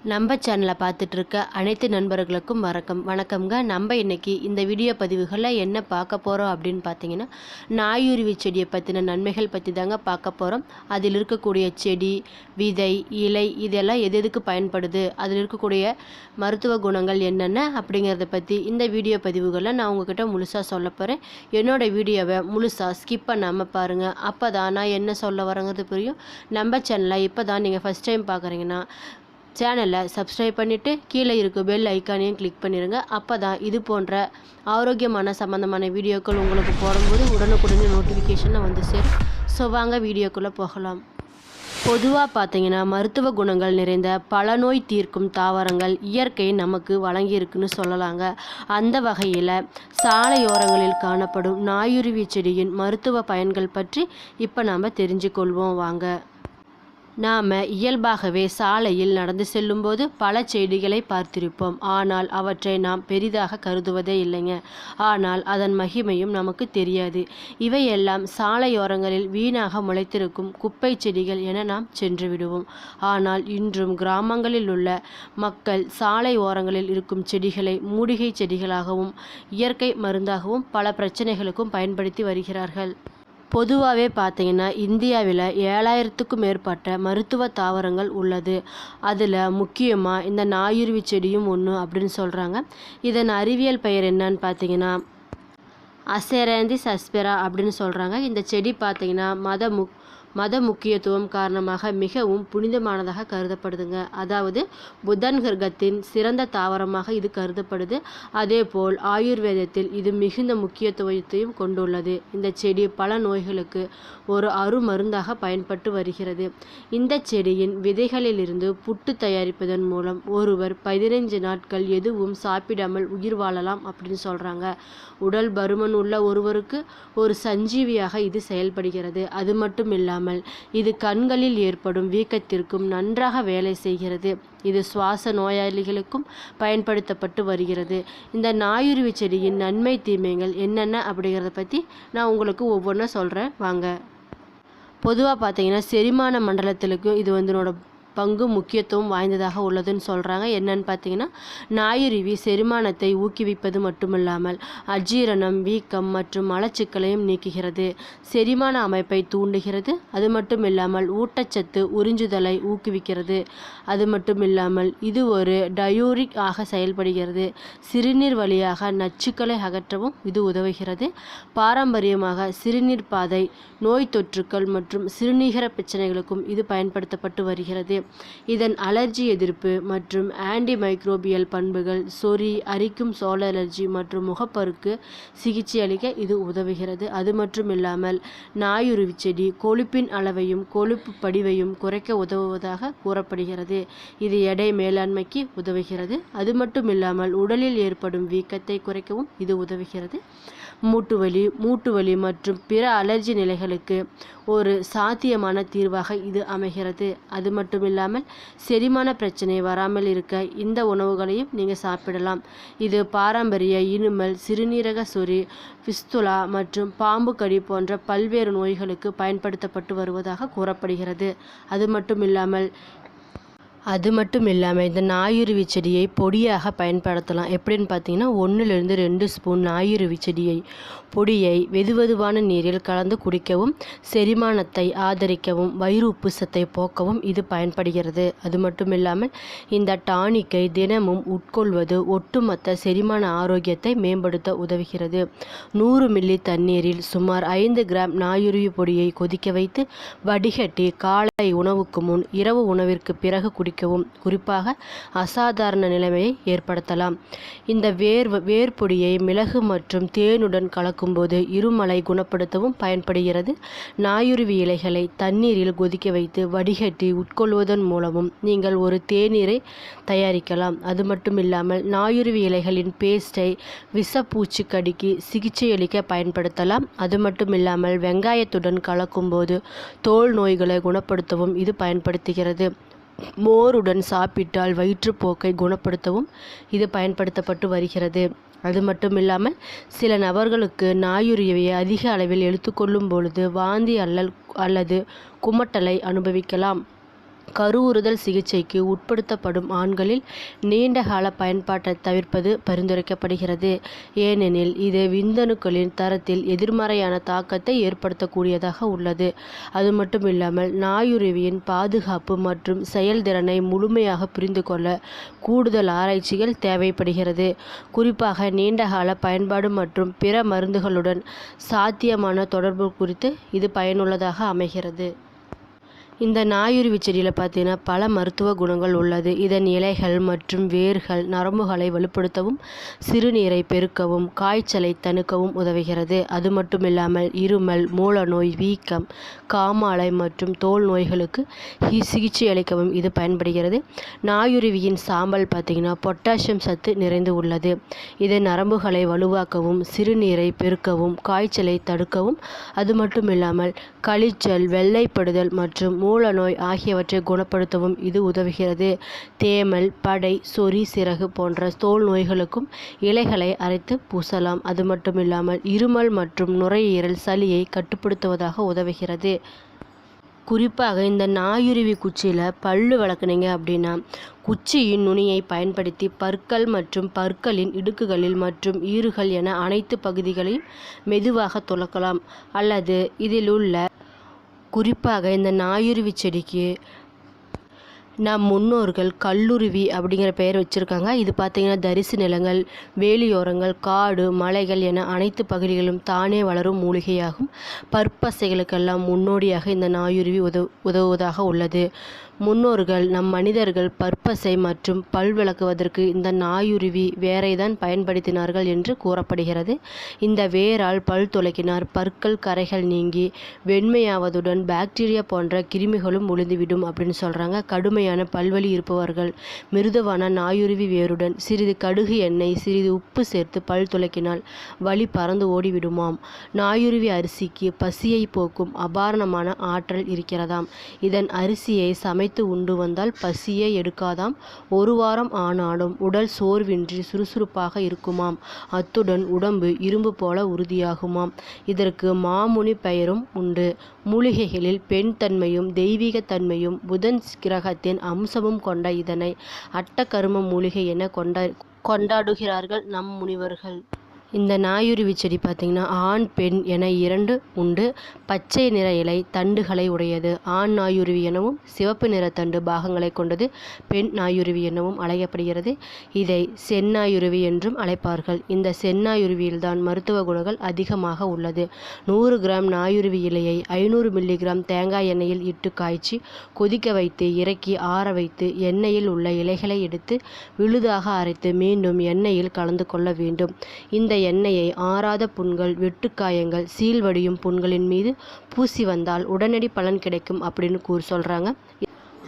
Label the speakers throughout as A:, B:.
A: நம்ம சேனலை பார்த்துட்டு இருக்க அனைத்து நண்பர்களுக்கும் வணக்கம். வணக்கம்ங்க. நம்ம இன்றைக்கி இந்த வீடியோ பதிவுகளில் என்ன பார்க்க போகிறோம் அப்படின்னு பார்த்தீங்கன்னா நாயுருவி செடியை பற்றின நன்மைகள் பற்றி தாங்க பார்க்க போகிறோம் அதில் இருக்கக்கூடிய செடி விதை இலை இதெல்லாம் எது எதுக்கு பயன்படுது? அதில் இருக்கக்கூடிய மருத்துவ குணங்கள் என்னென்ன அப்படிங்கிறத பற்றி இந்த வீடியோ பதிவுகளில் நான் உங்ககிட்ட முழுசாக சொல்ல போகிறேன் என்னோட வீடியோவை முழுசாக ஸ்கிப் பண்ணாமல் பாருங்கள் அப்போ தான் நான் என்ன சொல்ல வரேங்கிறது புரியும். நம்ம சேனலை இப்போ தான் நீங்கள் ஃபஸ்ட் டைம் பார்க்குறீங்கன்னா சேனலை சப்ஸ்கிரைப் பண்ணிவிட்டு கீழே இருக்க பெல் ஐக்கானையும் கிளிக் பண்ணிடுங்க அப்போ தான் இது போன்ற ஆரோக்கியமான சம்மந்தமான வீடியோக்கள் உங்களுக்கு போடும்போது உடனுக்குடனே நோட்டிஃபிகேஷனை வந்து சேரும். ஸோ வாங்க வீடியோக்குள்ளே போகலாம். பொதுவாக பார்த்தீங்கன்னா மருத்துவ குணங்கள் நிறைந்த பல நோய் தீர்க்கும் தாவரங்கள் இயற்கை நமக்கு வழங்கியிருக்குன்னு சொல்லலாங்க. அந்த வகையில் சாலையோரங்களில் காணப்படும் நாயுருவி செடியின் மருத்துவ பயன்கள் பற்றி இப்போ நாம் தெரிஞ்சுக்கொள்வோம். வாங்க. நாம் இயல்பாகவே சாலையில் நடந்து செல்லும்போது பல செடிகளை பார்த்திருப்போம். ஆனால் அவற்றை நாம் பெரிதாக கருதுவதே இல்லைங்க. ஆனால் அதன் மகிமையும் நமக்கு தெரியாது. இவையெல்லாம் சாலையோரங்களில் வீணாக முளைத்திருக்கும் குப்பை செடிகள் என நாம் சென்று விடுவோம். ஆனால் இன்றும் கிராமங்களில் உள்ள மக்கள் சாலை ஓரங்களில் இருக்கும் செடிகளை மூலிகை செடிகளாகவும் இயற்கை மருந்தாகவும் பல பிரச்சனைகளுக்கும் பயன்படுத்தி வருகிறார்கள். பொதுவாகவே பார்த்தீங்கன்னா இந்தியாவில் ஏழாயிரத்துக்கும் மேற்பட்ட மருத்துவ தாவரங்கள் உள்ளது. அதில் முக்கியமாக இந்த நாயுருவி செடியும் ஒன்று அப்படின்னு சொல்கிறாங்க இதன் அறிவியல் பெயர் என்னன்னு பார்த்தீங்கன்னா அசேரந்தி சஸ்பெரா அப்படின்னு சொல்கிறாங்க இந்த செடி பார்த்தீங்கன்னா மத முக் மத முக்கியத்துவம் காரணமாக மிகவும் புனிதமானதாக கருதப்படுதுங்க. அதாவது புதன் கிரகத்தின் சிறந்த தாவரமாக இது கருதப்படுது. அதேபோல் ஆயுர்வேதத்தில் இது மிகுந்த முக்கியத்துவத்தையும் கொண்டுள்ளது. இந்த செடி பல நோய்களுக்கு ஒரு அருமருந்தாக பயன்பட்டு வருகிறது. இந்த செடியின் விதைகளிலிருந்து புட்டு தயாரிப்பதன் மூலம் ஒருவர் பதினைஞ்சு நாட்கள் எதுவும் சாப்பிடாமல் உயிர் வாழலாம் அப்படின்னு சொல்கிறாங்க உடல் பருமன் உள்ள ஒருவருக்கு ஒரு சஞ்சீவியாக இது செயல்படுகிறது. அது மட்டும் இல்லாமல் இது கண்களில் ஏற்படும் வீக்கத்திற்கும் நன்றாக வேலை செய்கிறது. இது சுவாச நோயாளிகளுக்கும் பயன்படுத்தப்பட்டு வருகிறது. இந்த நாயுருவி செடியின் நன்மை தீமைகள் என்னென்ன அப்படிங்கிறத பற்றி நான் உங்களுக்கு ஒவ்வொன்றா சொல்கிறேன் வாங்க. பொதுவாக பார்த்தீங்கன்னா செரிமான மண்டலத்திலுக்கும் இது வந்து என்னோட பங்கு முக்கியத்துவம் வாய்ந்ததாக உள்ளதுன்னு சொல்கிறாங்க என்னன்னு பார்த்தீங்கன்னா நாயுருவி செரிமானத்தை ஊக்குவிப்பது மட்டுமில்லாமல் அஜீரணம் வீக்கம் மற்றும் மலச்சிக்கலையும் நீக்குகிறது. செரிமான அமைப்பை தூண்டுகிறது. அது மட்டும் இல்லாமல் ஊட்டச்சத்து உறிஞ்சுதலை ஊக்குவிக்கிறது. அது மட்டும் இல்லாமல் இது ஒரு டயூரிக் ஆக செயல்படுகிறது. சிறுநீர் வழியாக நச்சுக்களை அகற்றவும் இது உதவுகிறது. பாரம்பரியமாக சிறுநீர் பாதை நோய் தொற்றுக்கள் மற்றும் சிறுநீகர பிரச்சனைகளுக்கும் இது பயன்படுத்தப்பட்டு வருகிறது. இதன் அலர்ஜி எதிர்ப்பு மற்றும் ஆன்டி மைக்ரோபியல் பண்புகள் சொறி அரிக்கும் சோல் அலர்ஜி மற்றும் முகப்பருக்கு சிகிச்சை அளிக்க இது உதவுகிறது. அது மட்டும் இல்லாமல் நாயுருவி செடி கொழுப்பின் அளவையும் கொழுப்பு படிவையும் குறைக்க உதவுவதாக கூறப்படுகிறது. இது எடை மேலாண்மைக்கு உதவுகிறது. அது மட்டும் இல்லாமல் உடலில் ஏற்படும் வீக்கத்தை குறைக்கவும் இது உதவுகிறது. மூட்டுவலி மூட்டுவலி மற்றும் பிற அலர்ஜி நிலைகளுக்கு ஒரு சாத்தியமான தீர்வாக இது அமைகிறது. அது மட்டும் இல்லாமல் செரிமான பிரச்சனை வராமல் இருக்க இந்த உணவுகளையும் நீங்கள் சாப்பிடலாம். இது பாரம்பரிய இனிமல் சிறுநீரக சொறி பிஸ்துலா மற்றும் பாம்பு கடி போன்ற பல்வேறு நோய்களுக்கு பயன்படுத்தப்பட்டு வருவதாக கூறப்படுகிறது. அது மட்டும் இல்லாமல் அது மட்டும் இல்லாமல் இந்த நாயுருவி செடியை பொடியாக பயன்படுத்தலாம். எப்படின்னு பார்த்தீங்கன்னா ஒன்றிலிருந்து ரெண்டு ஸ்பூன் நாயுருவி செடியை பொடியை வெதுவெதுவான நீரில் கலந்து குடிக்கவும் செரிமானத்தை ஆதரிக்கவும் வயிறு உப்புசத்தை போக்கவும் இது பயன்படுகிறது. அது மட்டும் இல்லாமல் இந்த டானிக்கை தினமும் உட்கொள்வது ஒட்டுமொத்த செரிமான ஆரோக்கியத்தை மேம்படுத்த உதவுகிறது. நூறு மில்லி தண்ணீரில் சுமார் ஐந்து கிராம் நாயுருவி பொடியை கொதிக்க வைத்து வடிகட்டி காலை உணவுக்கு முன் இரவு உணவிற்கு பிறகு குடிக்கவும் குறிப்பாக அசாதாரண நிலைமையை ஏற்படுத்தலாம். இந்த வேர் வேர்பொடியை மிளகு மற்றும் தேனுடன் கலக்கும்போது இருமலை குணப்படுத்தவும் பயன்படுகிறது. நாயுருவி இலைகளை தண்ணீரில் கொதிக்க வைத்து வடிகட்டி உட்கொள்வதன் மூலமும் நீங்கள் ஒரு தேநீரை தயாரிக்கலாம். அது மட்டும் இல்லாமல் நாயுருவி இலைகளின் பேஸ்டை விஷப்பூச்சி கடிக்கு சிகிச்சையளிக்க பயன்படுத்தலாம். அது மட்டும் இல்லாமல் வெங்காயத்துடன் கலக்கும்போது தோல் நோய்களை குணப்படுத்தவும் இது பயன்படுத்துகிறது. மோருடன் சாப்பிட்டால் வயிற்றுப்போக்கை குணப்படுத்தவும் இது பயன்படுத்தப்பட்டு வருகிறது. அது மட்டும் இல்லாமல் சில நபர்களுக்கு நாயுருவியை அதிக அளவில் எடுத்துக்கொள்ளும் பொழுது வாந்தி அல்லல் அல்லது குமட்டலை அனுபவிக்கலாம். கருவுறுதல் சிகிச்சைக்கு உட்படுத்தப்படும் ஆண்களில் நீண்ட கால பயன்பாட்டை தவிர்ப்பது பரிந்துரைக்கப்படுகிறது. ஏனெனில் இது விந்தணுக்களின் தரத்தில் எதிர்மறையான தாக்கத்தை ஏற்படுத்தக்கூடியதாக உள்ளது. அது மட்டும் இல்லாமல் நாயுருவியின் பாதுகாப்பு மற்றும் செயல்திறனை முழுமையாக புரிந்து கொள்ள கூடுதல் ஆராய்ச்சிகள் தேவைப்படுகிறது. குறிப்பாக நீண்டகால பயன்பாடு மற்றும் பிற மருந்துகளுடன் சாத்தியமான தொடர்பு குறித்து இது பயனுள்ளதாக அமைகிறது. இந்த நாயுருவி செடியில் பார்த்தீங்கன்னா பல மருத்துவ குணங்கள் உள்ளது. இதன் இலைகள் மற்றும் வேர்கள் நரம்புகளை வலுப்படுத்தவும் சிறுநீரை பெருக்கவும் காய்ச்சலை தணுக்கவும் உதவுகிறது. அது மட்டும் இல்லாமல் இருமல் மூலநோய் வீக்கம் காமாலை மற்றும் தோல் நோய்களுக்கு சிகிச்சை அளிக்கவும் இது பயன்படுகிறது. நாயுருவியின் சாம்பல் பார்த்தீங்கன்னா பொட்டாசியம் சத்து நிறைந்து உள்ளது. இது நரம்புகளை வலுவாக்கவும் சிறுநீரை பெருக்கவும் காய்ச்சலை தடுக்கவும் அது மட்டும் இல்லாமல் கழிச்சல் வெள்ளைப்படுதல் மற்றும் மூலநோய் ஆகியவற்றை குணப்படுத்தவும் இது உதவுகிறது. தேமல் படை சொறி சிறகு போன்ற தோல் நோய்களுக்கும் இலைகளை அரைத்து பூசலாம். அது மட்டும் இல்லாமல் இருமல் மற்றும் நுரையீரல் சளியை கட்டுப்படுத்துவதாக உதவுகிறது. குறிப்பாக இந்த நாயுருவி குச்சியில் பல்லு வளர்க்குனீங்க அப்படின்னா குச்சியின் நுனியை பயன்படுத்தி பற்கள் மற்றும் பற்களின் இடுக்குகளில் மற்றும் ஈறுகள் என அனைத்து பகுதிகளையும் மெதுவாக துலக்கலாம் அல்லது இதில் உள்ள குறிப்பாக இந்த நாயுருவி செடிக்கு நம் முன்னோர்கள் கல்லுருவி அப்படிங்கிற பெயர் வச்சுருக்காங்க. இது பார்த்திங்கன்னா தரிசு நிலங்கள் வேலியோரங்கள் காடு மலைகள் என அனைத்து பகுதிகளிலும் தானே வளரும் மூலிகையாகும். பற்பசைகளுக்கெல்லாம் முன்னோடியாக இந்த நாயுருவி உதவு உதவுவதாக உள்ளது. முன்னோர்கள் நம் மனிதர்கள் பற்பசை மற்றும் பல் விளக்குவதற்கு இந்த நாயுருவி வேரை தான் பயன்படுத்தினார்கள் என்று கூறப்படுகிறது. இந்த வேரால் பல் துலக்கினார். பற்கள் கரைகள் நீங்கி வெண்மையாவதுடன் பாக்டீரியா போன்ற கிருமிகளும் ஒளிந்துவிடும் அப்படின்னு சொல்கிறாங்க கடுமையான பல்வலி இருப்பவர்கள் மிருதுவான நாயுருவி வேருடன் சிறிது கடுகு எண்ணெய் சிறிது உப்பு சேர்த்து பல் துலக்கினால் வலி பறந்து ஓடிவிடுமாம். நாயுருவி அரிசிக்கு பசியை போக்கும் அபாரணமான ஆற்றல் இருக்கிறதாம். இதன் அரிசியை சமை சமைத்து உண்டு வந்தால் பசியே எடுக்காதாம். ஒரு வாரம் ஆனாலும் உடல் சோர்வின்றி சுறுசுறுப்பாக இருக்குமாம். அத்துடன் உடம்பு இரும்பு போல உறுதியாகுமாம். இதற்கு மாமுனி பெயரும் உண்டு. மூலிகைகளில் பெண் தன்மையும் தெய்வீக தன்மையும் புதன் கிரகத்தின் அம்சமும் கொண்ட இதனை அட்டகரும மூலிகை என கொண்ட கொண்டாடுகிறார்கள் நம் முனிவர்கள். இந்த நாயுருவி செடி பார்த்திங்கன்னா ஆண் பெண் என இரண்டு உண்டு. பச்சை நிற இலை தண்டுகளை உடையது. ஆண் நாயுருவி எனவும் சிவப்பு நிற தண்டு பாகங்களை கொண்டது. பெண் நாயுருவி எனவும் அழைக்கப்படுகிறது. இதை செந்நாயுருவி என்றும் அழைப்பார்கள். இந்த செந்நாயுருவியில்தான் மருத்துவ குணங்கள் அதிகமாக உள்ளது. நூறு கிராம் நாயுருவி இலையை ஐநூறு மில்லிகிராம் தேங்காய் எண்ணெயில் இட்டு காய்ச்சி கொதிக்க வைத்து இறக்கி ஆற வைத்து எண்ணெயில் உள்ள இலைகளை எடுத்து விழுதாக அரைத்து மீண்டும் எண்ணெயில் கலந்து கொள்ள வேண்டும். இந்த எண்ணெயை ஆறாத புண்கள் வெட்டுக்காயங்கள் சீல்வடியும் புண்களின் மீது பூசி வந்தால் உடனடி பலன் கிடைக்கும் அப்படின்னு கூறி சொல்கிறாங்க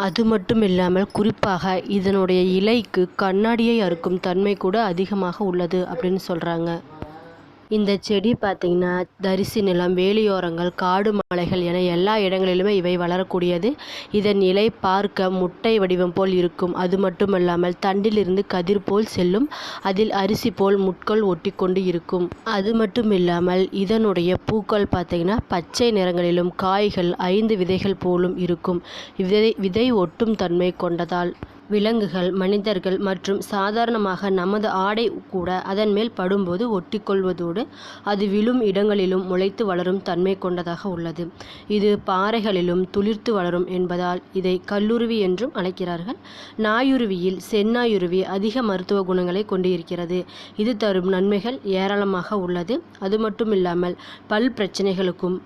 A: அது மட்டும் இல்லாமல் குறிப்பாக இதனுடைய இலைக்கு கண்ணாடியை அறுக்கும் தன்மை கூட அதிகமாக உள்ளது அப்படின்னு சொல்கிறாங்க இந்த செடி பார்த்திங்கன்னா தரிசி நிலம் வேலியோரங்கள் காடு மலைகள் என எல்லா இடங்களிலுமே இவை வளரக்கூடியது. இதன் இலை பார்க்க முட்டை வடிவம் போல் இருக்கும். அது மட்டுமல்லாமல் தண்டிலிருந்து கதிர் போல் செல்லும். அதில் அரிசி போல் முட்கள் ஒட்டிக்கொண்டு இருக்கும். அது மட்டும் இல்லாமல் இதனுடைய பூக்கள் பார்த்திங்கன்னா பச்சை நிறங்களிலும் காய்கள் ஐந்து விதைகள் போலும் இருக்கும். விதை விதை ஒட்டும் தன்மை கொண்டதால். விலங்குகள் மனிதர்கள் மற்றும் சாதாரணமாக நமது ஆடை கூட அதன் மேல் படும்போது ஒட்டிக்கொள்வதோடு அது விழும் இடங்களிலும் முளைத்து வளரும் தன்மை கொண்டதாக உள்ளது. இது பாறைகளிலும் துளிர்த்து வளரும் என்பதால் இதை கல்லுருவி என்றும் அழைக்கிறார்கள். நாயுருவியில் செந்நாயுருவி அதிக மருத்துவ குணங்களை கொண்டிருக்கிறது. இது தரும் நன்மைகள் ஏராளமாக உள்ளது. அது மட்டும் இல்லாமல் பல் பிரச்சனைகளுக்கும்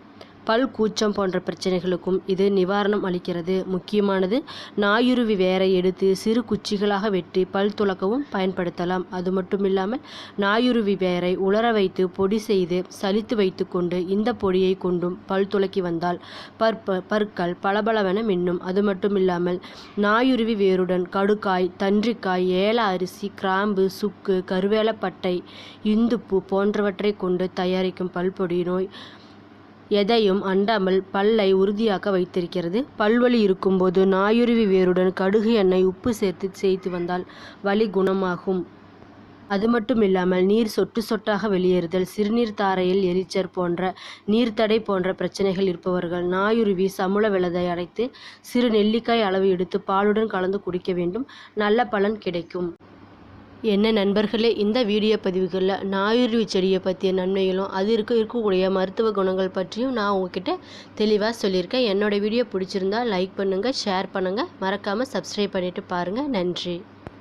A: பல் கூச்சம் போன்ற பிரச்சனைகளுக்கும் இது நிவாரணம் அளிக்கிறது. முக்கியமானது நாயுருவி வேரை எடுத்து சிறு குச்சிகளாக வெட்டி பல் துலக்கவும் பயன்படுத்தலாம். அது மட்டும் இல்லாமல் நாயுருவி வேரை உலர வைத்து பொடி செய்து சலித்து வைத்துக்கொண்டு இந்த பொடியை கொண்டும் பல் துலக்கி வந்தால் பற்ப பற்கள் பளபளவென மின்னும். அது மட்டும் இல்லாமல் நாயுருவி வேருடன் கடுக்காய் தன்றிக்காய் ஏல அரிசி கிராம்பு சுக்கு கருவேலப்பட்டை இந்துப்பு போன்றவற்றை கொண்டு தயாரிக்கும் பல்பொடி நோய் எதையும் அண்டாமல் பல்லை உறுதியாக்க வைத்திருக்கிறது. பல்வலி இருக்கும்போது நாயுருவி வேருடன் கடுகு எண்ணெய் உப்பு சேர்த்து செய்து வந்தால் வலி குணமாகும். அது மட்டும் இல்லாமல் நீர் சொட்டு சொட்டாக வெளியேறுதல் சிறுநீர் தாரையில் எரிச்சல் போன்ற நீர்த்தடை போன்ற பிரச்சனைகள் இருப்பவர்கள் நாயுருவி சமுள விளதை அடைத்து சிறு நெல்லிக்காய் அளவு எடுத்து பாலுடன் கலந்து குடிக்க வேண்டும். நல்ல பலன் கிடைக்கும். என்ன நண்பர்களே இந்த வீடியோ பதிவுகளில் நாயுருவி செடியை பற்றிய நன்மைகளும் அது இருக்க இருக்கக்கூடிய மருத்துவ குணங்கள் பற்றியும் நான் உங்ககிட்ட தெளிவாக சொல்லியிருக்கேன். என்னோடய வீடியோ பிடிச்சிருந்தா லைக் பண்ணுங்கள் ஷேர் பண்ணுங்கள் மறக்காமல் சப்ஸ்கிரைப் பண்ணிவிட்டு பாருங்கள் நன்றி.